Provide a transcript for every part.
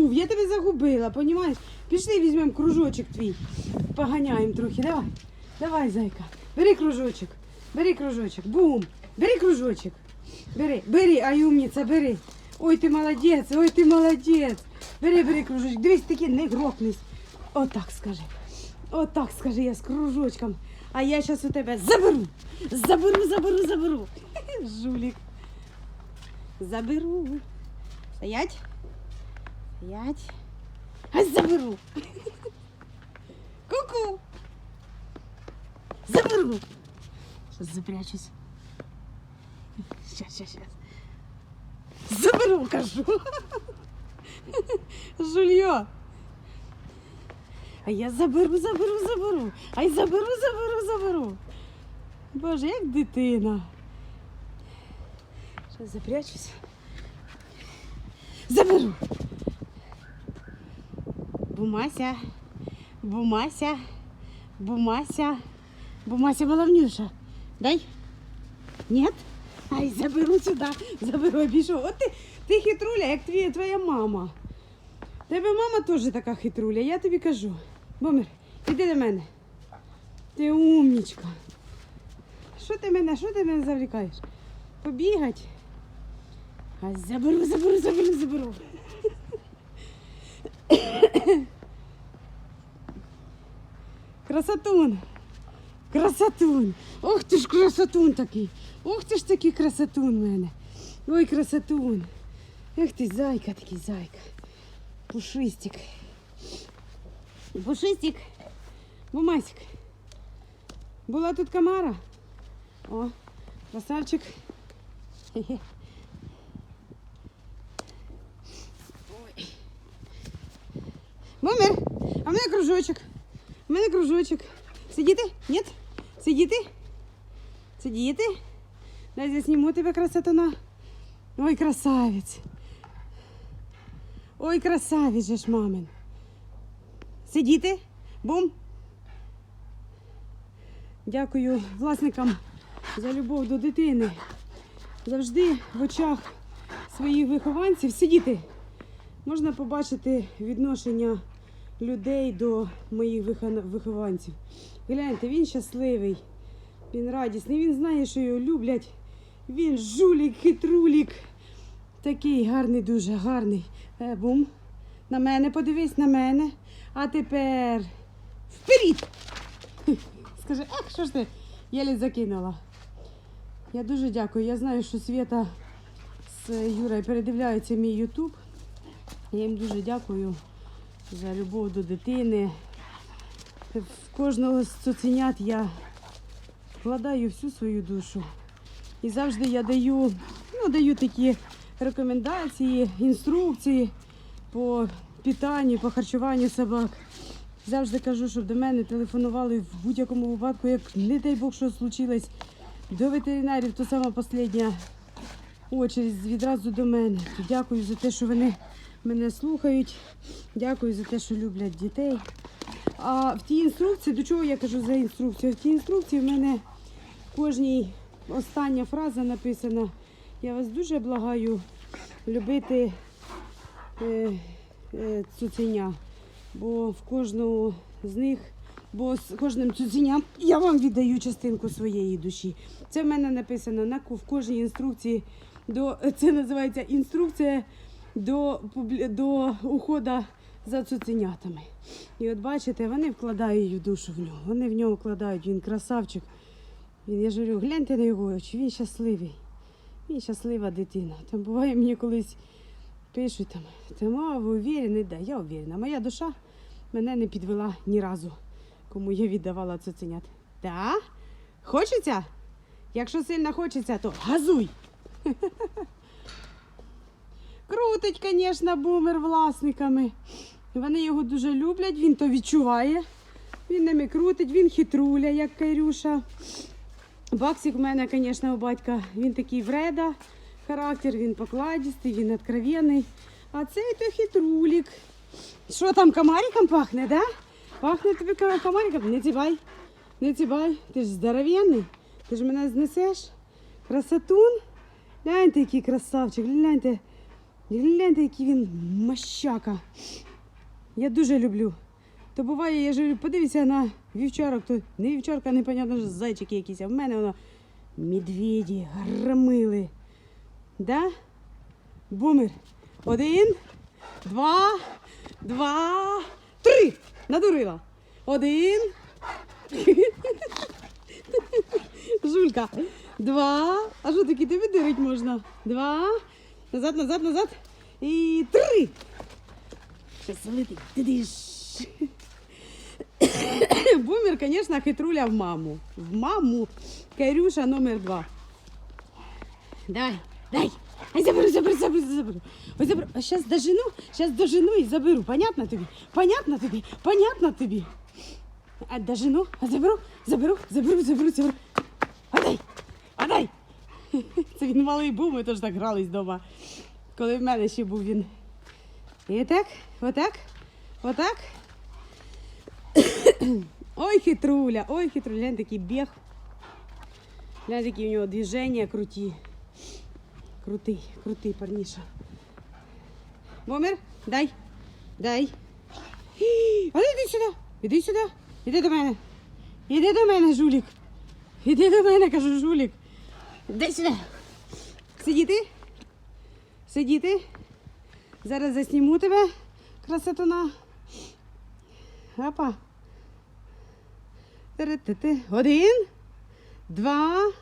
забув, я тебе загубила, понімаєш? Пішли візьмемо кружочок твій. Поганяємо трохи. Давай. Давай, зайка. Бери кружочок. Бери кружочок. Бум. Бери кружочок. Бери, бери, ай умниця, бери. Ой, ти молодець, ой, ти молодець. Бери, бери кружочок. Дивись, таки не грохнись. Отак скажи. Отак скажи, я з кружочком. А я зараз у тебе заберу. Заберу, заберу, заберу. Жулік. Заберу. Стоять. Стоять. Ай, заберу. Ку-ку. Заберу. Сейчас запрячусь. Сейчас, сейчас, сейчас. Заберу, кажу. Жулье. А я заберу, заберу, заберу. Ай заберу, заберу, заберу. Боже, як дитина. Зараз запрячусь. Заберу. Бумася, бумася, бумася, бумася баловнюша. Дай. Нет? Ай, заберу сюди, заберу, обійшов. От ти, ти хитруля, як тві, твоя мама. Тебе мама теж така хитруля, я тобі кажу. Бомер, іди до мене. Ти умнічка. Що ти мене, що ти мене завлікаєш? Побігать? Ай, заберу, заберу, заберу, заберу. Красотун. Красотун. Ох ти ж красотун такий. Ох ти ж такий красотун в мене. Ой, красотун. Ех ти зайка такий зайка. Пушистик. Пушистик. Бумасик. Була тут камара. О, красавчик. Хе-хе. Бумер, а в мене кружочок. У мене кружочок. Сидіти? Ні? Сидіти? Сидіти? Дай засніму тебе красотуна. Ой, красавець. Ой, красавець же ж мамин. Сидіти? Бум. Дякую власникам за любов до дитини. Завжди в очах своїх вихованців сидіти. Можна побачити відношення людей до моїх вихованців. Гляньте, він щасливий, він радісний, він знає, що його люблять. Він жулік, хитрулік. Такий гарний, дуже гарний. Е, бум. На мене подивись на мене. А тепер вперед! Скажи, ах, що ж ти єлі закинула. Я дуже дякую. Я знаю, що Свята з Юрою передивляються мій Ютуб. Я їм дуже дякую за любов до дитини. В кожного з цуценят я вкладаю всю свою душу. І завжди я даю, ну, даю такі рекомендації, інструкції по питанню, по харчуванню собак. Завжди кажу, щоб до мене телефонували в будь-якому випадку, як не дай Бог, що случилось. До ветеринарів то сама остання очередь відразу до мене. Дякую за те, що вони мене слухають. Дякую за те, що люблять дітей. А в тій інструкції, до чого я кажу за інструкцію? В тій інструкції в мене кожній остання фраза написана. Я вас дуже благаю любити е, е, цуценя, бо в кожного з них, бо з кожним цуценям я вам віддаю частинку своєї душі. Це в мене написано на в кожній інструкції. До, це називається інструкція до, до уходу за цуценятами. І от бачите, вони вкладають душу в нього. Вони в нього вкладають, він красавчик. Він, я ж говорю, гляньте на його очі, він щасливий. Він щаслива дитина. Там буває мені колись пишуть там, Тима, ви уверені? Да, я уверена. Моя душа мене не підвела ні разу, кому я віддавала цуценят. Да? Хочеться? Якщо сильно хочеться, то газуй. Крутить, звісно, бумер власниками. Вони його дуже люблять, він то відчуває. Він ними крутить, він хитруля, як Кайрюша. Баксик у мене, звісно, у батька, він такий вреда, характер, він покладістий, він откровенний. А цей то хитрулік. Що там, комариком пахне, да? Пахне тобі комариком? Не цібай, не цібай. Ти ж здоровенний, ти ж мене знесеш. Красотун. Гляньте, який красавчик, гляньте. Гляньте, який він мащака. Я дуже люблю. То буває, я ж говорю, подивіться на вівчарок, то не вівчарка, непонятно, що зайчики якісь, а в мене воно медведі, громили. Да? Бумер. Один, два, два, три. Надурила. Один. Жулька. Два. А що таке тебе дирить можна? Два. Назад, назад, назад. І три. Щас залетить. Бумер, звісно, хитруля в маму. В маму. Кайрюша номер два. Давай, дай. Ай, заберу, заберу, заберу, заберу. Ой, заберу. А зараз дожену, зараз дожену і заберу. Понятно тобі? Понятно тобі? Понятно тобі? А дожену, а заберу, заберу, заберу, заберу, заберу. Це він малий був, ми теж так грались вдома. Коли в мене ще був він. І так, отак, отак. Ой, хитруля, ой, хитруля, глянь, такий біг. Глянь, які у нього движення круті. Крутий, крутий парніша. Бомер, дай, дай. А іди сюди, іди сюди, іди до мене. Іди до мене, жулік. Іди до мене, кажу, жулік. Дай сюди. Сидіти? Сидіти? Зараз засніму тебе, красотуна. Опа. Один, два,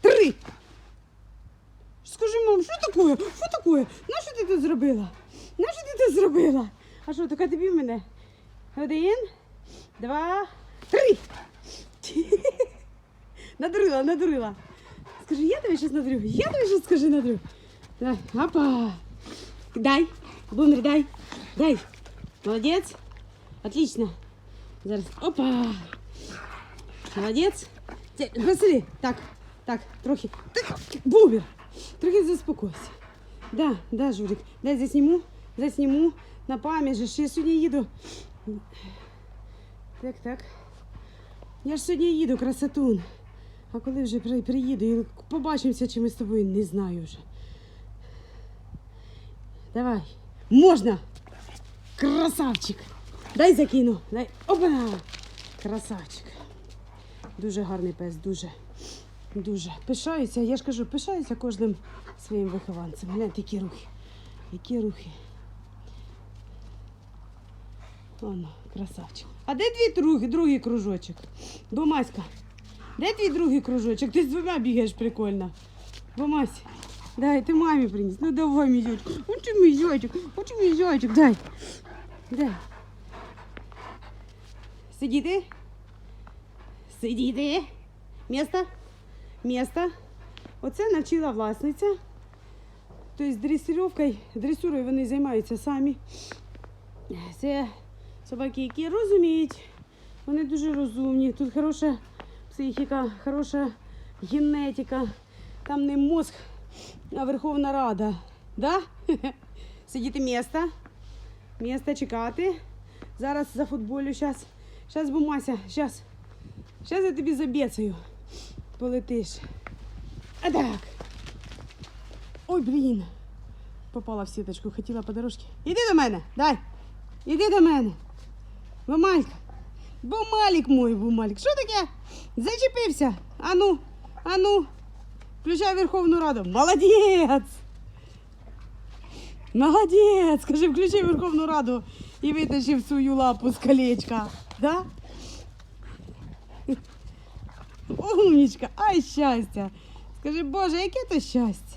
три. Скажи, мам, що таке? Що таке? На що ти тут зробила? На що ти тут зробила? А що, така тобі в мене? Один, два, три. Надурила, надурила. Скажи, я тебе щось надрю. Я тебе щось скажи надрю. Давай, опа. Дай, бумер, дай, дай. Молодець. Отлично. Зараз. Опа. Молодець. Це, Посиди. Так, так, трохи. Так, бумер. Трохи заспокойся. Да, да, Журик. Дай засніму, засніму. На пам'ять же. ж. Я сьогодні їду. Так, так. Я ж сьогодні їду, красотун. А коли вже приїду і побачимося, чи ми з тобою не знаю вже. Давай. Можна! Красавчик! Дай закину. Дай. Опа! Красавчик. Дуже гарний пес, дуже. Дуже. Пишаюся, я ж кажу, пишаюся кожним своїм вихованцем. Гляньте, які рухи. Які рухи. Оно, красавчик. А де твій другий, другий кружочок? Бомаська. Де твій другий кружочок? Ти з двома бігаєш прикольно. Бомась. Дай, ти мамі приніс. Ну давай, мій зайчик. Очі мій зайчик. Очі мій зайчик. Дай. Дай. Сидіти. Сидіти. Місто. Місто. Оце навчила власниця. Тобто дресировкою, дресурою вони займаються самі. Це собаки, які розуміють. Вони дуже розумні. Тут хороша психіка, хороша генетика. Там не мозг, а Верховна Рада. Да? Сидіти місто. Місто чекати. Зараз за футболю. Зараз. Зараз, бумася. Зараз. Зараз я тобі забецаю. Полетиш. А так. Ой, блін. Попала в сіточку, хотіла по дорожці. Іди до мене, дай. Іди до мене. Бумалька. Бумалік мой, бумалік. Що таке? Зачепився. Ану, ану. Включай Верховну Раду. Молодець. Молодець. Скажи, включи Верховну Раду і витащив свою лапу з колечка. Да? Умнічка, ай щастя. Скажи, Боже, яке то щастя?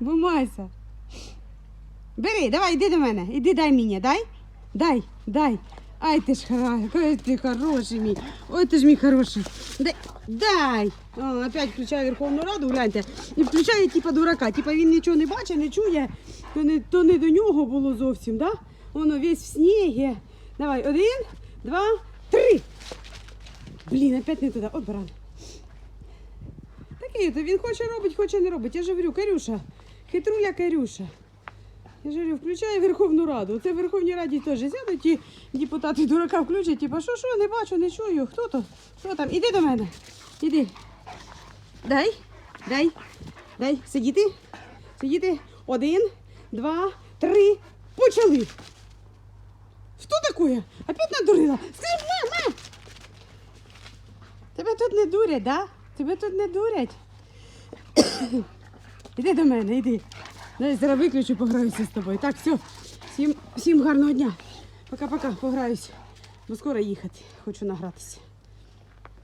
Вимайся. Бери, давай, іди до мене. Іди дай мені, дай. Дай, дай. Ай ти ж ой, ти хороший мій. Ой, ти ж мій хороший. Дай. дай. О, опять включаю Верховну Раду, гляньте. І включає типа дурака. Типа він нічого не бачить, не чує, то не, то не до нього було зовсім, да? Воно весь в снігі. Давай, один, два, три. Блін, опять не туди. От баран. Такий, то він хоче робить, хоче не робить. Я ж говорю, Карюша, хитруля Карюша. Я ж говорю, включає Верховну Раду. Це в Верховній Раді теж сядуть і депутати дурака включать, типа, що, що, не бачу, не чую. Хто то? Що там? Іди до мене. Іди. Дай, дай, дай, сидіти. Сидіти. Один, два, три. Почали. Що таке? Опять надурила? Скажи, мама! Тебе тут не дурять, да? Тебе тут не дурять. Іди до мене, іди. Дай зараз виключу, пограюся з тобою. Так, все. Всім, всім гарного дня. Пока-пока, пограюсь. Бо скоро їхати. Хочу награтися.